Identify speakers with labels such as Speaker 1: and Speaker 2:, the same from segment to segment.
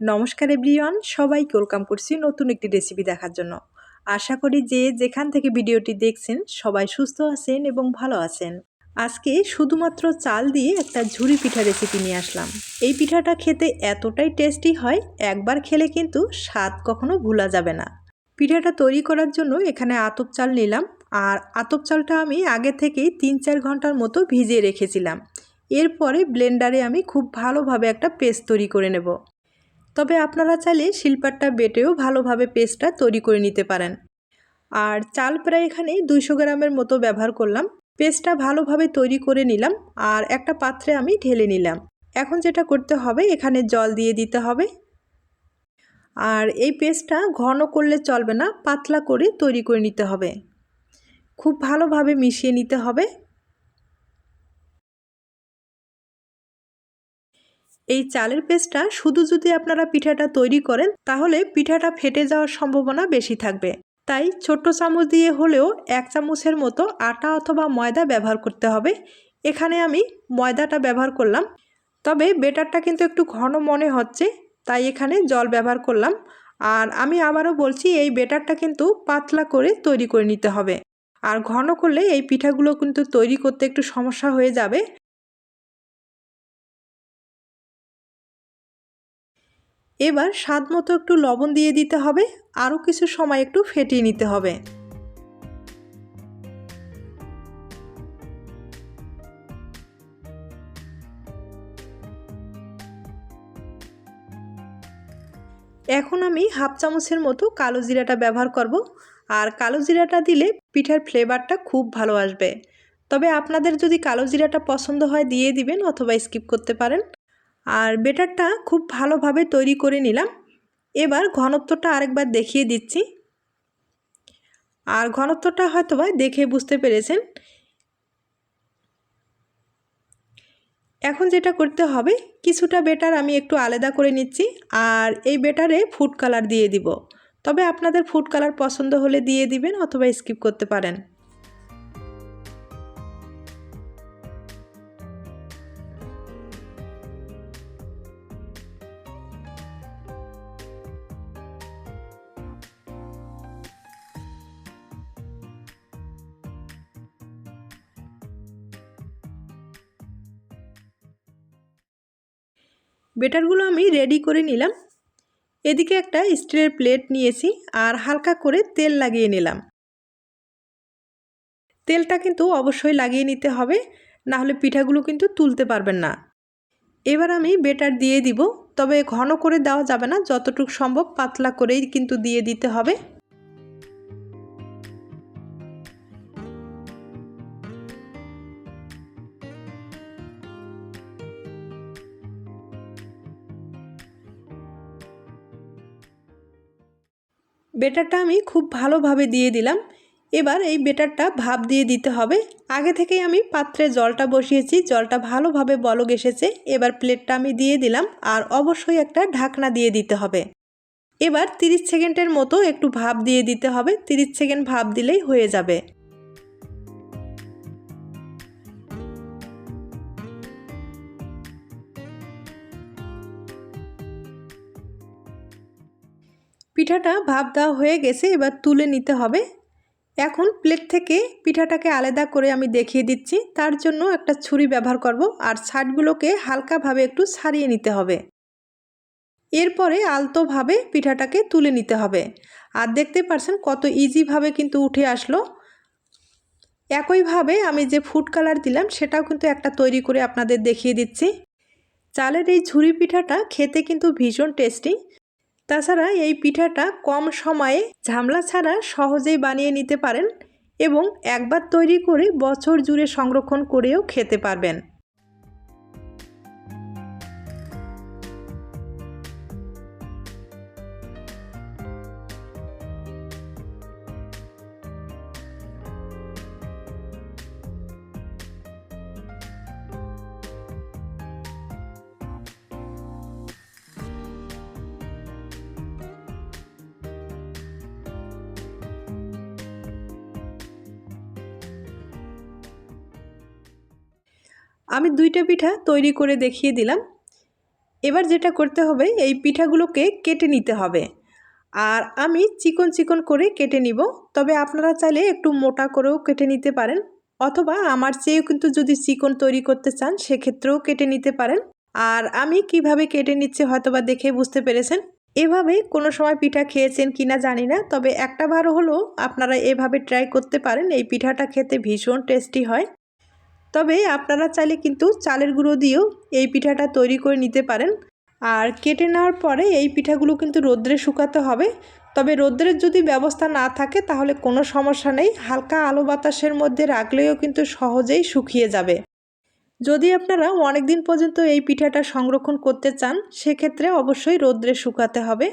Speaker 1: নমস্কার এভরিওয়ান, সবাইকে ওয়েলকাম করছি নতুন একটি রেসিপি দেখার জন্য। আশা করি যে যেখান থেকে ভিডিওটি দেখছেন, সবাই সুস্থ আছেন এবং ভালো আছেন। আজকে শুধুমাত্র চাল দিয়ে একটা ঝুরি পিঠা রেসিপি নিয়ে আসলাম। এই পিঠাটা খেতে এতটাই টেস্টি হয়, একবার খেলে কিন্তু স্বাদ কখনো ভোলা যাবে না। পিঠাটা তৈরি করার জন্য এখানে আতপ চাল নিলাম, আর আতপ চালটা আমি আগে থেকেই তিন চার ঘণ্টার মতো ভিজিয়ে রেখেছিলাম। এরপরে ব্লেন্ডারে আমি খুব ভালোভাবে একটা পেস্ট তৈরি করে নেব। তবে আপনারা চাইলে শিল্পারটা বেটেও ভালোভাবে পেস্টটা তৈরি করে নিতে পারেন। আর চাল প্রায় এখানে দুইশো গ্রামের মতো ব্যবহার করলাম। পেস্টটা ভালোভাবে তৈরি করে নিলাম আর একটা পাত্রে আমি ঢেলে নিলাম। এখন যেটা করতে হবে, এখানে জল দিয়ে দিতে হবে। আর এই পেস্টটা ঘন করলে চলবে না, পাতলা করে তৈরি করে নিতে হবে। খুব ভালোভাবে মিশিয়ে নিতে হবে। এই চালের পেস্টটা শুধু যদি আপনারা পিঠাটা তৈরি করেন, তাহলে পিঠাটা ফেটে যাওয়ার সম্ভাবনা বেশি থাকবে। তাই ছোট্ট চামচ দিয়ে হলেও এক চামচের মতো আটা অথবা ময়দা ব্যবহার করতে হবে। এখানে আমি ময়দাটা ব্যবহার করলাম। তবে বেটারটা কিন্তু একটু ঘন মনে হচ্ছে, তাই এখানে জল ব্যবহার করলাম। আর আমি আবারও বলছি, এই বেটারটা কিন্তু পাতলা করে তৈরি করে নিতে হবে। আর ঘন করলে এই পিঠাগুলো কিন্তু তৈরি করতে একটু সমস্যা হয়ে যাবে। এবার স্বাদ মতো একটু লবণ দিয়ে দিতে হবে, আরও কিছু সময় একটু ফেটিয়ে নিতে হবে। এখন আমি হাফ চামচের মতো কালো জিরাটা ব্যবহার করব, আর কালো জিরাটা দিলে পিঠার ফ্লেভারটা খুব ভালো আসবে। তবে আপনাদের যদি কালো জিরাটা পছন্দ হয়, দিয়ে দিবেন অথবা স্কিপ করতে পারেন। আর বেটারটা খুব ভালোভাবে তৈরি করে নিলাম। এবার ঘনত্বটা আরেকবার দেখিয়ে দিচ্ছি। আর ঘনত্বটা হয়তো বা দেখে বুঝতে পেরেছেন। এখন যেটা করতে হবে, কিছুটা বেটার আমি একটু আলাদা করে নিচ্ছি আর এই বেটারে ফুড কালার দিয়ে দিব। তবে আপনাদের ফুড কালার পছন্দ হলে দিয়ে দিবেন অথবা স্কিপ করতে পারেন। বেটারগুলো আমি রেডি করে নিলাম। এদিকে একটা স্টিলের প্লেট নিয়েছি আর হালকা করে তেল লাগিয়ে নিলাম। তেলটা কিন্তু অবশ্যই লাগিয়ে নিতে হবে না হলে পিঠাগুলো কিন্তু তুলতে পারবেন না। এবার আমি বেটার দিয়ে দিব, তবে ঘন করে দেওয়া যাবে না, যতটুকু সম্ভব পাতলা করেই কিন্তু দিয়ে দিতে হবে। বেটারটা আমি খুব ভালোভাবে দিয়ে দিলাম। এবার এই বেটারটা ভাপ দিয়ে দিতে হবে। আগে থেকেই আমি পাত্রে জলটা বসিয়েছি, জলটা ভালোভাবে বলক এসেছে। এবার প্লেটটা আমি দিয়ে দিলাম আর অবশ্যই একটা ঢাকনা দিয়ে দিতে হবে। এবার 30 সেকেন্ডের মতো একটু ভাপ দিয়ে দিতে হবে। 30 সেকেন্ড ভাপ দিলেই হয়ে যাবে। পিঠাটা ভাপ দেওয়া হয়ে গেছে, এবার তুলে নিতে হবে। এখন প্লেট থেকে পিঠাটাকে আলাদা করে আমি দেখিয়ে দিচ্ছি। তার জন্য একটা ছুরি ব্যবহার করব আর ছাটগুলোকে হালকাভাবে একটু ছাড়িয়ে নিতে হবে। এরপরে আলতোভাবে পিঠাটাকে তুলে নিতে হবে। আর দেখতে পারছেন কত ইজিভাবে কিন্তু উঠে আসলো। একইভাবে আমি যে ফুড কালার দিলাম, সেটাও কিন্তু একটা তৈরি করে আপনাদের দেখিয়ে দিচ্ছি। চালের এই ঝুরি পিঠাটা খেতে কিন্তু ভীষণ টেস্টি তাছাড়া এই পিঠাটা কম সময়ে ঝামলা ছাড়া সহজেই বানিয়ে নিতে পারেন এবং একবার তৈরি করে বছর জুড়ে সংরক্ষণ করেও খেতে পারবেন। আমি দুইটা পিঠা তৈরি করে দেখিয়ে দিলাম। এবার যেটা করতে হবে, এই পিঠাগুলোকে কেটে নিতে হবে। আর আমি চিকন চিকন করে কেটে নিব। তবে আপনারা চাইলে একটু মোটা করেও কেটে নিতে পারেন। অথবা আমার চেয়েও কিন্তু যদি চিকন তৈরি করতে চান, সেক্ষেত্রেও কেটে নিতে পারেন। আর আমি কীভাবে কেটে নিচ্ছি হয়তোবা দেখে বুঝতে পেরেছেন? এভাবে কোনো সময় পিঠা খেয়েছেন কিনা জানি না। তবে একটা বারও হলেও আপনারা এভাবে ট্রাই করতে পারেন। এই পিঠাটা খেতে ভীষণ টেস্টি হয়। তবে আপনারা চাইলে কিন্তু চালের গুঁড়ো দিয়েও এই পিঠাটা তৈরি করে নিতে পারেন। আর কেটে নেওয়ার পরে এই পিঠাগুলো কিন্তু রোদ্রে শুকাতে হবে। তবে রোদ্রের যদি ব্যবস্থা না থাকে, তাহলে কোনো সমস্যা নেই। হালকা আলো বাতাসের মধ্যে রাখলেও কিন্তু সহজেই শুকিয়ে যাবে। যদি আপনারা অনেক দিন পর্যন্ত এই পিঠাটা সংরক্ষণ করতে চান, সেক্ষেত্রে অবশ্যই রোদ্রে শুকাতে হবে।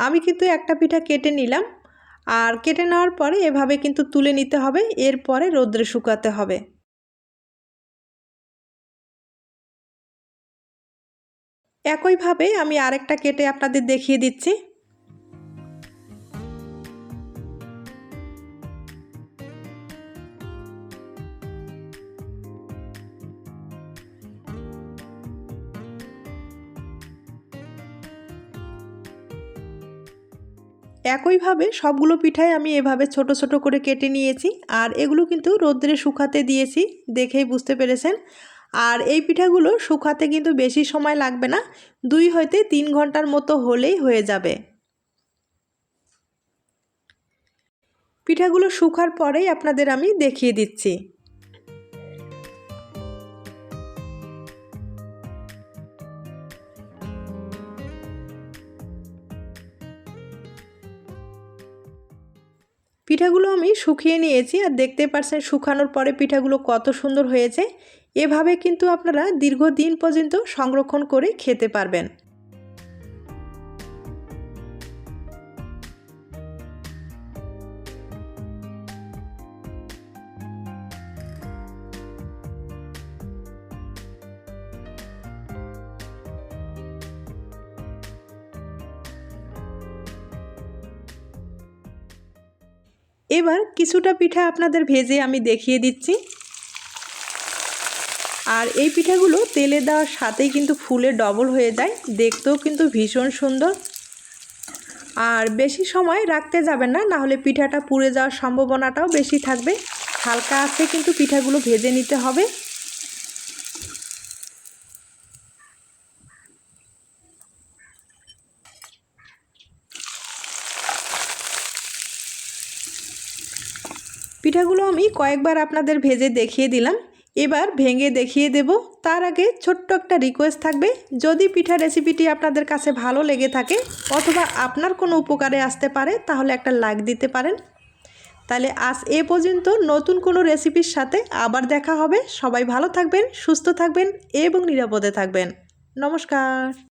Speaker 1: আমি কিন্তু একটা পিঠা কেটে নিলাম। আর কেটে নেওয়ার পরে এভাবে কিন্তু তুলে নিতে হবে, এরপরে রোদ্রে শুকাতে হবে। একইভাবে আমি আরেকটা কেটে আপনাদের দেখিয়ে দিচ্ছি। একইভাবে সবগুলো পিঠাই আমি এভাবে ছোট ছোট করে কেটে নিয়েছি আর এগুলো কিন্তু রোদ্রে শুকাতে দিয়েছি, দেখেই বুঝতে পেরেছেন। আর এই পিঠাগুলো শুকাতে কিন্তু বেশি সময় লাগবে না, দুই হইতে তিন ঘণ্টার মতো হলেই হয়ে যাবে। পিঠাগুলো শুকার পরেই আপনাদের আমি দেখিয়ে দিচ্ছি। পিঠাগুলো আমি শুকিয়ে নিয়েছি আর দেখতে পারছেন শুকানোর পরে পিঠাগুলো কত সুন্দর হয়েছে। এভাবে কিন্তু আপনারা দীর্ঘদিন পর্যন্ত সংরক্ষণ করে খেতে পারবেন। এবার কিছুটা পিঠা আপনাদের ভেজে আমি দেখিয়ে দিচ্ছি। আর এই পিঠাগুলো তেলে দেওয়ার সাথেই কিন্তু ফুলে ডবল হয়ে যায়। দেখতেও কিন্তু ভীষণ সুন্দর। আর বেশি সময় রাখতে যাবেন না, নাহলে পিঠাটা পুড়ে যাওয়ার সম্ভাবনাটাও বেশি থাকবে। হালকা আছে কিন্তু পিঠাগুলো ভেজে নিতে হবে। পিঠাগুলো আমি কয়েকবার আপনাদের ভেজে দেখিয়ে দিলাম। এবার ভেঙে দেখিয়ে দেব। তার আগে ছোট্ট একটা রিকোয়েস্ট থাকবে। যদি পিঠা রেসিপিটি আপনাদের কাছে ভালো লেগে থাকে অথবা আপনার কোনো উপকারে আসতে পারে, তাহলে একটা লাইক দিতে পারেন। তাহলে আজ এ পর্যন্ত নতুন কোনো রেসিপির সাথে আবার দেখা হবে। সবাই ভালো থাকবেন, সুস্থ থাকবেন এবং নিরাপদে থাকবেন। নমস্কার।